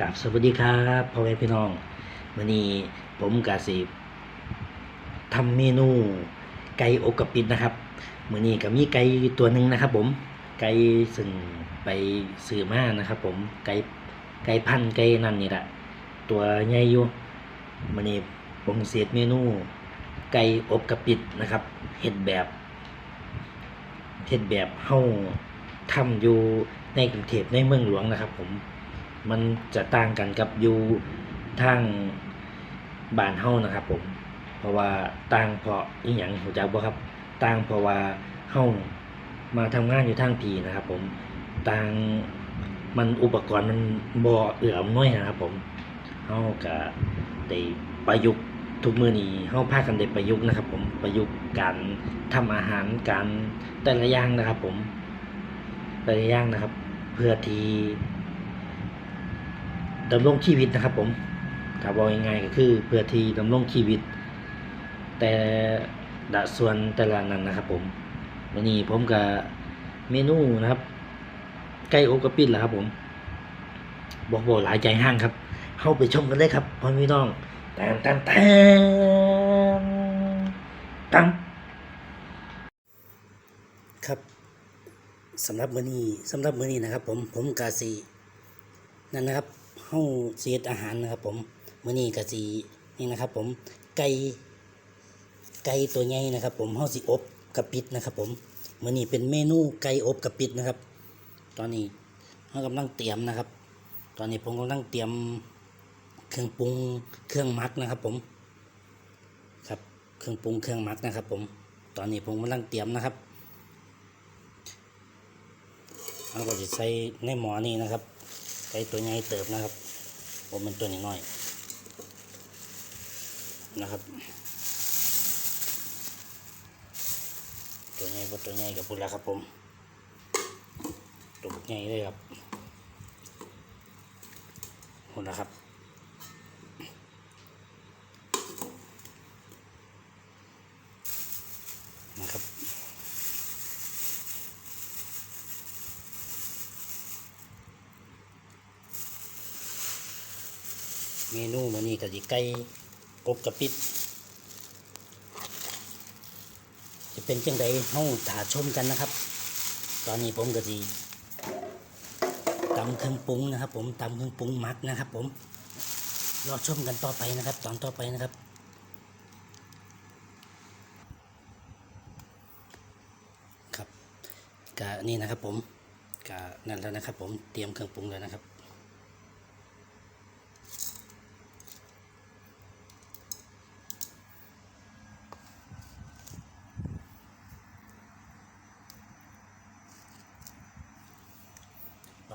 กับสวัสดีครับพ่อแม่พี่น้องวันนี้ผมกาสิทำเมนูไก่อบกับปิดนะครับมือนี้ก็มีไก่ตัวหนึ่งนะครับ ผมไก่ซึ่งไปซื้อมานะครับ ผมไก่ไก่พันไก่นั่นนี่แหละตัวใหญ่อยู่มือนี้ผมเสียเมนูไก่อบกับปิดนะครับเฮ็ดแบบเฮ็ดแบบเฮาทำอยู่ในกรุงเทพในเมืองหลวงนะครับ ผม มันจะต่างกันกับอยู่ทางบ้านเฮานะครับผม เพราะว่าต่างเพราะอีหยังรู้จักบ่ครับต่างเพราะว่าเฮามาทำงานอยู่ทางผีนะครับ ผมต่างมันอุปกรณ์มันบ่เอื้ออำนวยนะครับ ผมเฮาก็ได้ประยุกต์ทุกมื้อนี้เฮาพากันได้ประยุกต์นะครับ ผมประยุกต์การทำอาหารการแต่ละอย่างนะครับ ผมแต่ละอย่างนะครับ เพื่อที่ ดำรงชีวิตนะครับ ผมถ้าบอกง่ายๆก็คือเพื่อที่ดำรงชีวิต แต่ละส่วนแต่ละนั้นนะครับ ผมวันนี้ผมกับเมนูนะครับ ไก่อบกระปิดแหละครับ ผม บอกบอกหลายใจห้างครับ เข้าไปชมกันเลยครับพ่อพี่น้องแตนแตนแตนตั้มครับสำหรับมื้อนี้สำหรับมื้อนี้นะครับ ผมผมกาสีนั่นนะครับ เฮาเสียดอาหารนะครับ ผมมื้อนี้ก็สินี่นะครับ ผมไก่ไก่ตัวใหญ่นะครับ ผมเฮาสิอบกะปิดนะครับ ผมมื้อนี้เป็นเมนูไก่อบกะปิดนะครับ ตอนนี้เฮากำลังเตรียมนะครับ ตอนนี้ผมกำลังเตรียมเครื่องปรุงเครื่องมักนะครับ ผมครับเครื่องปรุงเครื่องมักนะครับ ผม ตอนนี้ผมกำลังเตรียมนะครับเราก็จะใส่ในหม้อนี้นะครับ ไก่ตัวใหญ่เติบนะครับผมเป็นตัวน้อยนะครับ ตัวใหญ่บตัวใหญ่กับพุ่นแล้วครับผมตัวใหญ่เลยครับพุ่นนะครับนะครับ เมนูมื้อนี้ก็สิไก่อบกระปิดจะเป็นจังไดเฮาถาชมกันนะครับ ตอนนี้ผมก็สิตำเครื่องปรุงนะครับ ผมตำเครื่องปรุงหมักนะครับ ผมรอชมกันต่อไปนะครับ ตอนต่อไปนะครับครับกะนี่นะครับผมกะนั่นแล้วนะครับ ผมเตรียมเครื่องปรุงแล้วนะครับ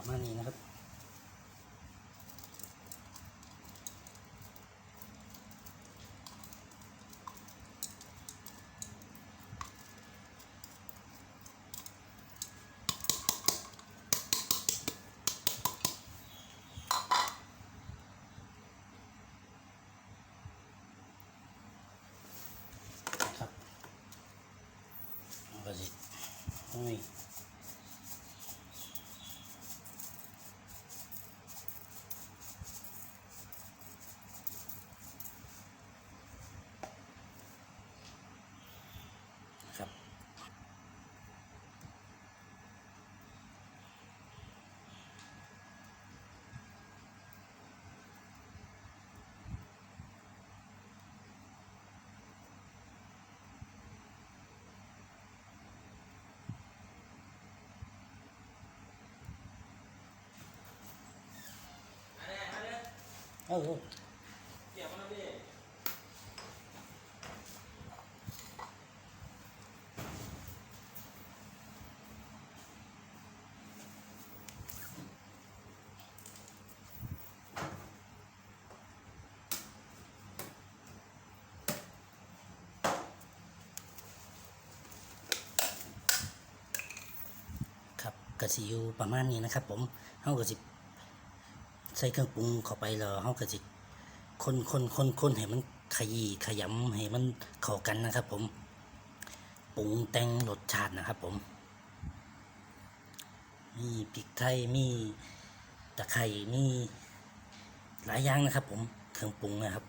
ประมาณนี้นะครับครับเอาไเออครับกระสิอยู่ประมาณนี้นะครับผมเฮากระสิ ใส่เครื่องปรุงเข้าไปแล้วเฮาก็สิคนคนคนคนให้มันขยี้ขยำให้มันเข้ากันนะครับ ผมปรุงแต่งรสชาตินะครับ ผม มีพริกไทยมีตะไคร้มีหลายอย่างนะครับ ผมเครื่องปรุงนะครับ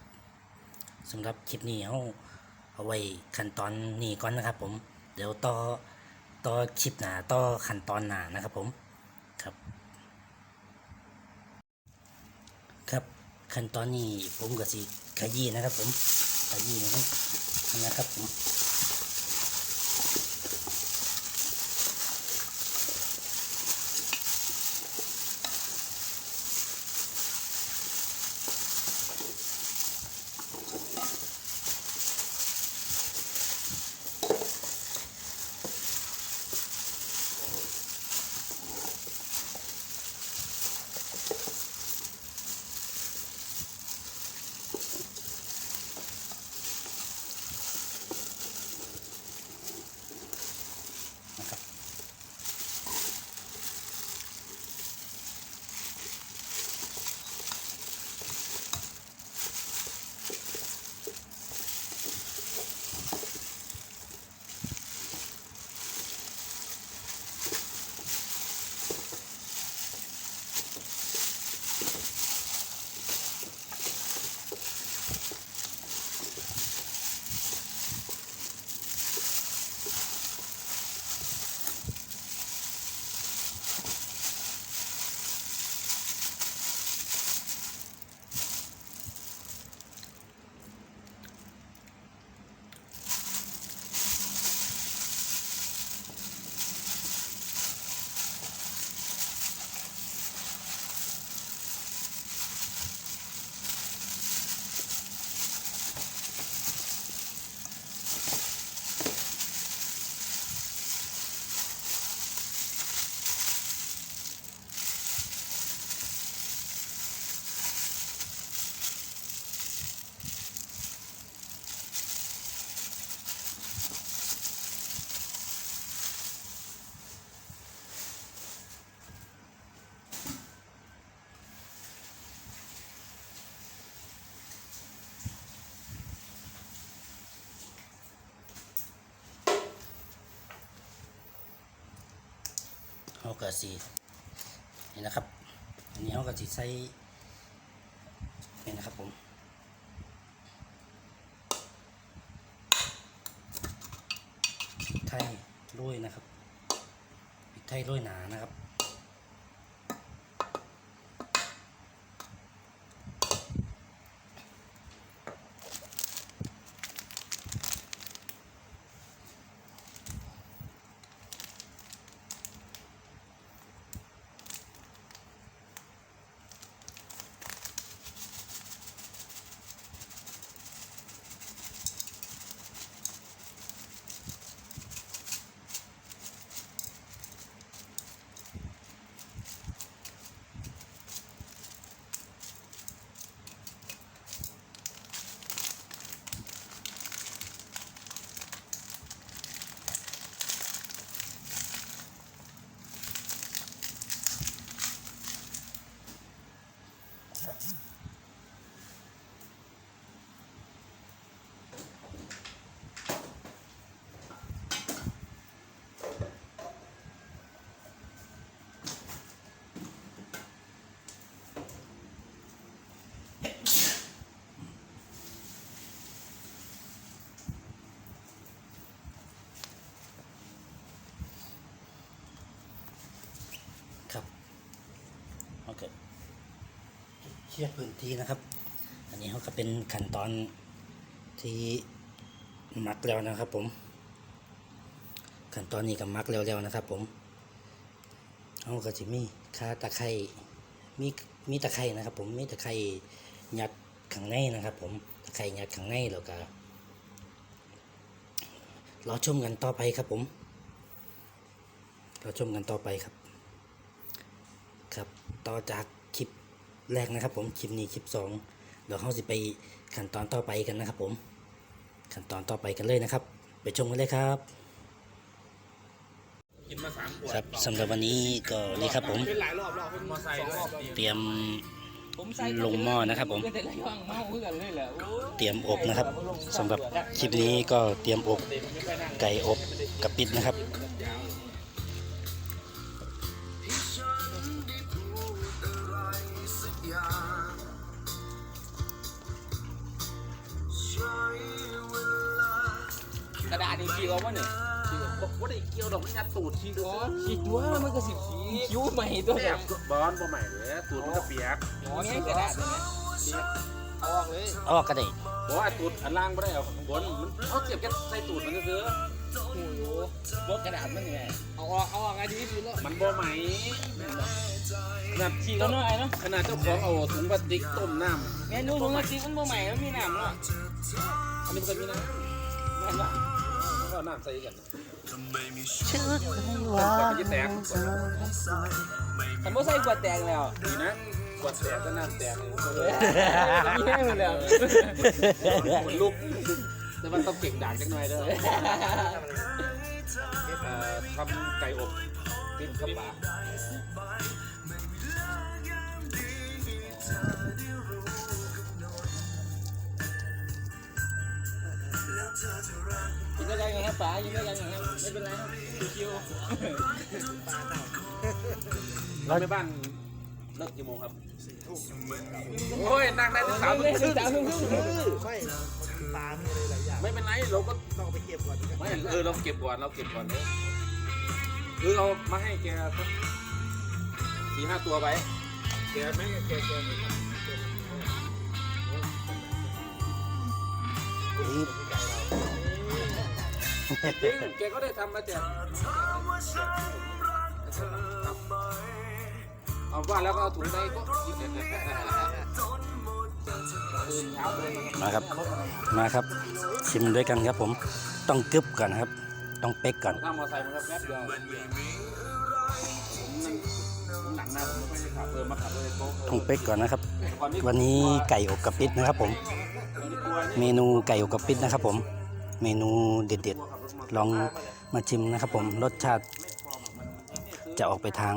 สำหรับคลิปนี้เอาเอาไว้ขั้นตอนนี้ก่อนนะครับ ผม เดี๋ยวต่อต่อคลิปหนาต่อขั้นตอนหนานะครับ ผมครับ ครับ ขั้นตอนนี้ผมก็สิขยี้นะครับ ผมขยี้นะครับผม เขาก็สีนี่นะครับ อันนี้เขาก็จะใส่นี่นะครับผมพริกไทยโรยนะครับพริกไทยโรยหนานะครับ ยร์พื้นที่นะครับ อันนี้เขาก็เป็นขั้นตอนที่มักแล้วนะครับ ผม ขั้นตอนนี้ก็มักแล้วๆนะครับ ผมเขาก็จะมีข่าตะไคร้มีมีตะไคร้นะครับ ผมมีตะไคร้ยัดข้างในนะครับ ผมตะไคร้ยัดข้างในแล้วก็รอชมกันต่อไปครับผมรอชมกันต่อไปครับ ครับ ต่อจาก แรกนะครับผมคลิปนี้คลิปสองเดี๋ยวเขาสิไปขั้นตอนต่อไปกันนะครับผมขั้นตอนต่อไปกันเลยนะครับ ไปชมกันเลยครับกินมาสามขวดครับสำหรับวันนี้ก็นี่ครับผมเป็นหลายรอบแล้วเป็นมอไซค์ด้วยเตรียมผมใส่ลงหม้อนะครับผมก็จะได้ย่างเมาคือกันเลยแหละโอ้ยเตรียมอบนะครับสำหรับคลิปนี้ก็เตรียมอบไก่อบกับปิดนะครับ เนี่ยบอกว่าได้เกี่ยวดอกมันยัดตูดชี้ดูอ๋อขี้จัวมันก็สิขีคิ้วใหม่ตัวแบเนี่ยบบอนบ่ใหม่เลยตูดมันก็เปียกอ๋อนี่กระดาษเนี่ยเอาออกเลยเอาออกก็ได้บอกว่าตูดอันล่างไม่ได้เอาข้างบนมันเขาเสียบแค่ใส่ตูดมันก็คือโอ้โหบกกระดาษมันเนี่ยเอาออกเอาออกไงดีดีแล้วมันบ่ใหม่ขนาดขี้แล้วเนาะไอ้เนาะขนาดเจ้าของเอาถุงพลาสติกต้มน้ำแม่นูถุงพลาสติกมันบ่ใหม่มันมีน้ำเนาะอันนี้มันก็มีน้ำแม่นบ่ เอาน้ำใส่กันชื่อก่อนมันจะแตกแต่บ่ใส่กวดแตกแล้วนี่นะกดแตกก็น้ำแตกมีให้หมดแล้วคนลุกแต่มันต้องเก่งด่างจังหน่อยเด้อเอ่อทำไก่อบติดกระบะกิ กินได้ยังไงครับป๋ากินได้ยังไงครับไม่เป็นไรครับชิวเราไปบ้านเลิกกี่โมงครับโอ้ยนั่งได้ถึงสามทุ่มครึ่งสามทุ่มครึ่งไม่ปลามีอะไรหลายอย่างไม่เป็นไรเราก็ต้องไปเก็บก่อนไม่เออเราเก็บก่อนเราเก็บก่อนเลยคือเรามาให้แกสักสี่ห้าตัวไปแกไม่แกแกไม่ทำแก จริงแกก็ได้ทำมาแจกเอาว่าแล้วก็เอาถุงไปก็ตื่นเช้าเลยมาครับ มาครับ ชิมด้วยกันครับผม ต้องกึบก่อนนะครับ ต้องเป๊กก่อนถ้ามอไซค์มันก็แป๊บเดียวผมนั่งหนังหน้าผมไม่ค่อยได้ขับเออมาขับเลยโป๊ะต้องเป๊กก่อนนะครับก่อนนี้วันนี้ไก่อบกับปิดนะครับผม เมนูไก่อบกับปิดนะครับผม เมนูเด็ดๆ ลองมาชิมนะครับผมรสชาติจะออกไปทาง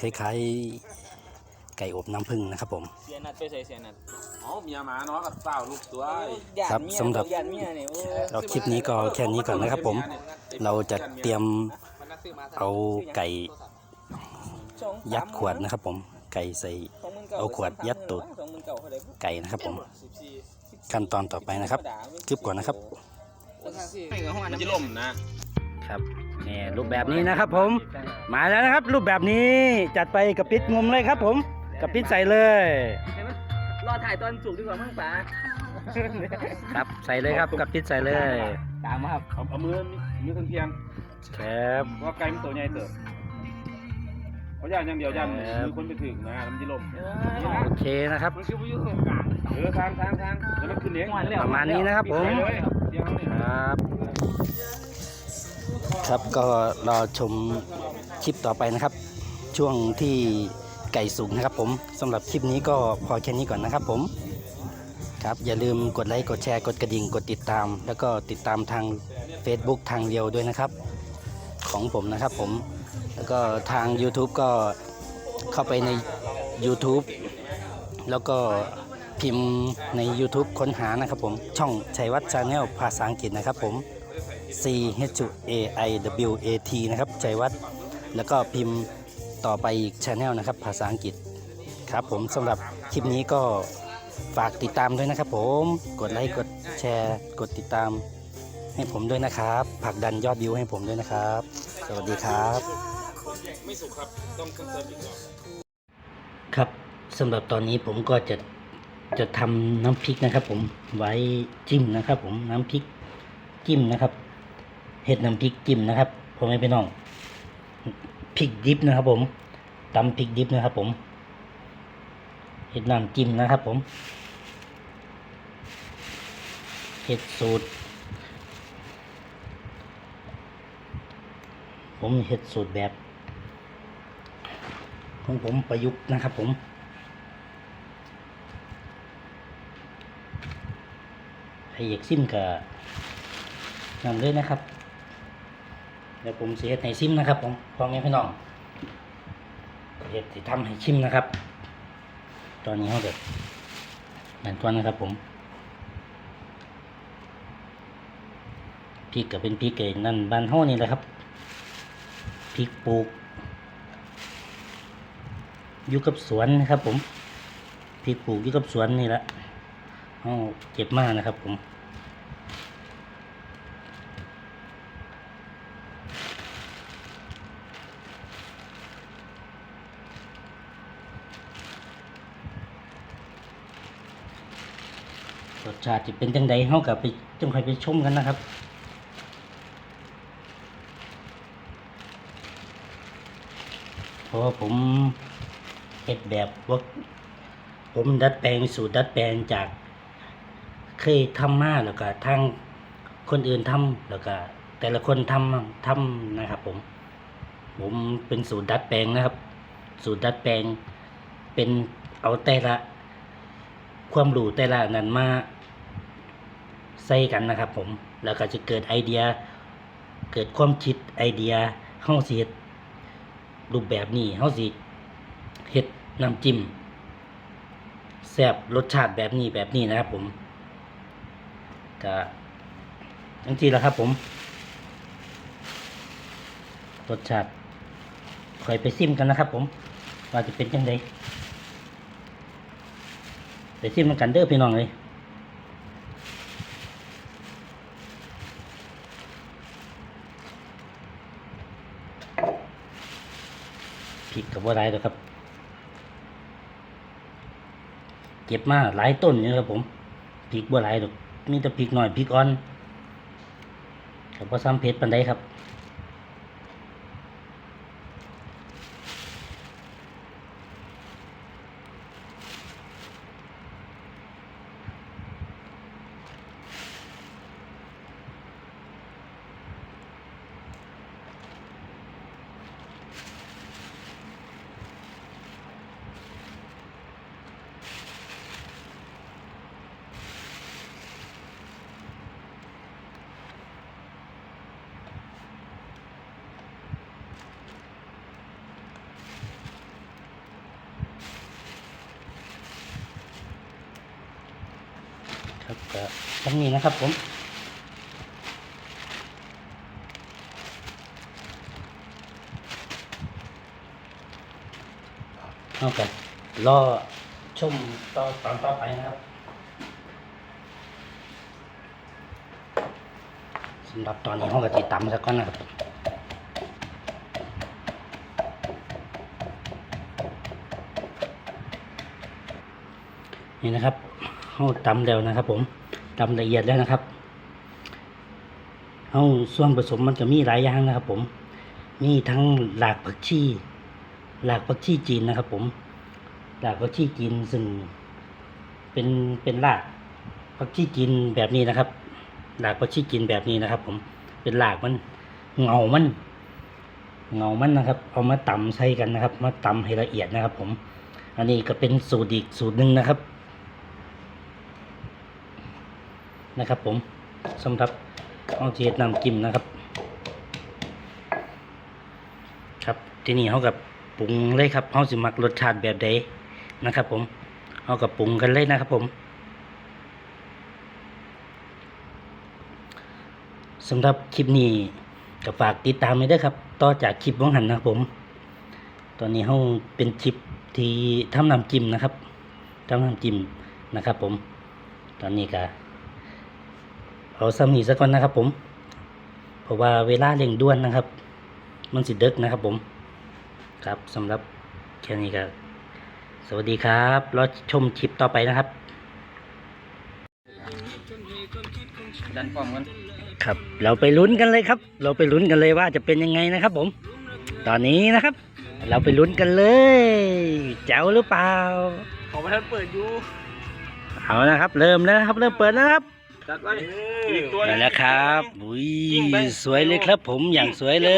คล้ายๆไก่อบน้ำผึ้งนะครับผม เสียนัดไปใส่เสียนัดอ๋อเมียหมาน้อยกับเต้าลูกตัวครับสำหรับยานเมียเนี่ยโอ้เราคลิปนี้ก็แค่นี้ก่อนนะครับผม เราจะเตรียมเอาไก่ยัดขวดนะครับผม ไก่ใส่เอาขวดยัดตูดไก่นะครับผม ขั้นตอนต่อไปนะครับกึบก่อนนะครับมันจะล่มนะครับนี่รูปแบบนี้นะครับ ผมมาแล้วนะครับ รูปแบบนี้จัดไปกับปิดงมเลยครับ ผมกับปิดใส่เลยรอถ่ายตอนสุกดีกว่ามั้งป๋าครับใส่เลยครับกับปิดใส่เลย ตามมาครับเอาเอามือมือเพียงครับๆเพราะว่าไก่มันตัวใหญ่เติบเขาย่านอย่างเดียวย่านมือคนไปถึงนะมันจะล่มโอเคนะครับมันคือผู้ยุ่งกลาง เออทางทางทางเดี๋ยวมันขึ้นเองประมาณนี้นะครับผมไปเลยเดี๋ยวเนี่ยครับ ครับก็รอชมคลิปต่อไปนะครับ ช่วงที่ไก่สุกนะครับผมสำหรับคลิปนี้ก็พอแค่นี้ก่อนนะครับผมครับอย่าลืมกดไลค์กดแชร์กดกระดิ่งกดติดตาม แล้วก็ติดตามทาง Facebook ทางเดียวด้วยนะครับ ของผมนะครับผมแล้วก็ทาง YouTube ก็เข้าไปใน YouTube แล้วก็ พิมพ์ใน YouTube ค้นหานะครับผม ช่องชัยวัฒน์ชาแนลภาษาอังกฤษนะครับผม C H A I W A T นะครับชัยวัฒน์แล้วก็พิมพ์ต่อไปอีกชาแนลนะครับ ภาษาอังกฤษครับผมสำหรับคลิปนี้ก็ฝากติดตามด้วยนะครับผม กดไลค์กดแชร์ กดติดตามให้ผมด้วยนะครับผลักดันยอดวิวให้ผมด้วยนะครับ สวัสดีครับ ไม่สุกครับ ต้องต้องเติมอีกรอบ ครับสำหรับตอนนี้ผมก็จะ จะทำน้ำพริกนะครับ ผมไว้จิ้มนะครับ ผมน้ำพริกจิ้มนะครับเห็ดน้ำพริกจิ้มนะครับผมไม่ไปน้องพริกดิบนะครับ ผมตำพริกดิบนะครับ ผมเห็ดน้ำจิ้มนะครับ ผมเห็ดสูตร ผมเห็ดสูตรแบบของผมประยุกต์นะครับ ผม ใครอยากซิมกับนำเลยนะครับ เดี๋ยวผมเสียในซิมนะครับผมพ่อแม่พี่น้องเห็ดที่ทำให้ชิมนะครับ ตอนนี้เขาเด็ดนั่นตัวนะครับผมพริกก็เป็นพริกเก่นั่นบ้านเฮานี่แหละครับพริกปลูกอยู่กับสวนนะครับผมพริกปลูกอยู่กับสวนนี่แหละ เอาเก็บมากนะครับผมรสชาติจะเป็นจังไดเขากลับไปจังใครไปชมกันนะครับเพราะผมเฮ็ดแบบว่าผมดัดแปลงสูตรดัดแปลงจาก เคยทำมาแล้วก็ทางคนอื่นทำแล้วก็แต่ละคนทำทำนะครับ ผม ผมเป็นสูตรดัดแปลงนะครับ สูตรดัดแปลง เป็นเอาแต่ละ ความรู้แต่ละนั้นมาใส่กันนะครับ ผมแล้วก็จะเกิดไอเดีย เกิดความคิดไอเดียเฮาสิเฮ็ดรูปแบบนี้เฮาสิเฮ็ดน้ำจิ้มแซ่บรสชาติแบบนี้แบบนี้นะครับผม ก็จังซี่แหละครับผมรสชาติคอยไปซิมกันนะครับผม ว่าจะเป็นยังไงไปซิมกันเด้อพี่น้องเลยพริกกับว่าไรหรอกครับ เก็บมาหลายต้นอยู่ครับผมพริกบัวไรดอก มีแต่พริกหน่อยพริกอ่อนแต่พอซ้ำเพชรปันไดครับ ครับก็ทั้งนี้นะครับผมเอากันรอชมตอนตอนต่อไปนะครับสำหรับตอนนี้ห้องกะทิตำสักก้อนนะครับนี่นะครับ เอาตำแล้วนะครับ ผมตำละเอียดแล้วนะครับเอาส่วนผสมมันจะมีหลายอย่างนะครับ ผม มีทั้งหลากผักชีหลากผักชีจีนนะครับ ผม หลากผักชีจีนซึ่งเป็นเป็นรากผักชีจีนแบบนี้นะครับ หลากผักชีจีนแบบนี้นะครับ ผมเป็นหลากมันเงามันเงามันนะครับ เอามาตำใส่กันนะครับ มาตำให้ละเอียดนะครับ ผม อันนี้ก็เป็นสูตรอีกสูตรหนึ่งนะครับ นะครับ ผมสำหรับเอาเทียดนำกิมนะครับ ครับทีนี้เขากับปรุงเลยครับเขาสิมักรสชาติแบบใดนะครับ ผมเขากับปรุงกันเลยนะครับ ผมสำหรับคลิปนี้ก็ฝากติดตามไว้ด้วยครับ ต่อจากคลิปว่างหันนะครับผม ตอนนี้เขาเป็นคลิปที่ทำน้ำจิ้มนะครับทำน้ำจิ้มนะครับ ผม ตอนนี้ก็ เอาซ้ำนี้ซะก่อนนะครับผม เพราะว่าเวลาเร่งด่วนนะครับ มันสิเดึกนะครับผม ครับสำหรับแค่นี้ก็สวัสดีครับรอชมคลิปต่อไปนะครับ ดันป้อมกันครับ เราไปลุ้นกันเลยครับ เราไปลุ้นกันเลยว่าจะเป็นยังไงนะครับผม ตอนนี้นะครับ เราไปลุ้นกันเลยแจ๋วหรือเปล่า ขอมาท่านเปิดอยู่ เอานะครับ เริ่มแล้วนะครับ เริ่มเปิดแล้วนะครับ จัดไว้อีกตัวมาแล้วครับอุ้ยสวยเลยครับ ผมอย่างสวยเล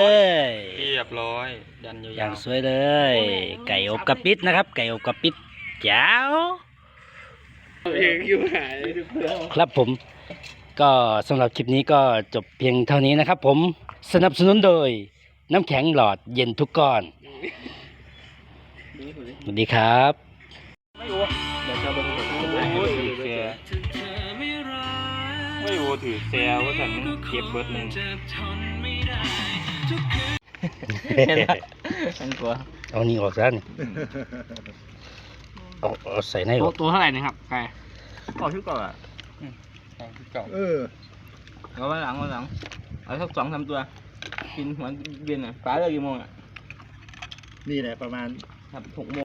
ย เรียบร้อยดันยาวๆอย่างสวยเลย ไก่อบกระปิดนะครับ ไก่อบกระปิดแจ๋วเองอยู่หายครับผม ก็สำหรับคลิปนี้ก็จบเพียงเท่านี้นะครับ ผมสนับสนุนโดย น้ำแข็งหลอดเย็นทุกก้อนสวัสดีครับไม่รู้เดี๋ยวจะ ไปดูโอ้ยถือแซวไม่รู้ถือแซวว่าฉันเก็บเบิร์ดหนึ่งฉันกลัวเอานี่ออกซะนี่เอาเอาใส่ในออกตัวเท่าไหร่นะครับใครขอชุดก่อนอะชุดก่อนเออเอาไว้หลังไว้หลังเอาสักสองสามตัว กินหัวเย็นอะป้าเลิกกี่โมงอะนี่แหละประมาณ ครับหกโมง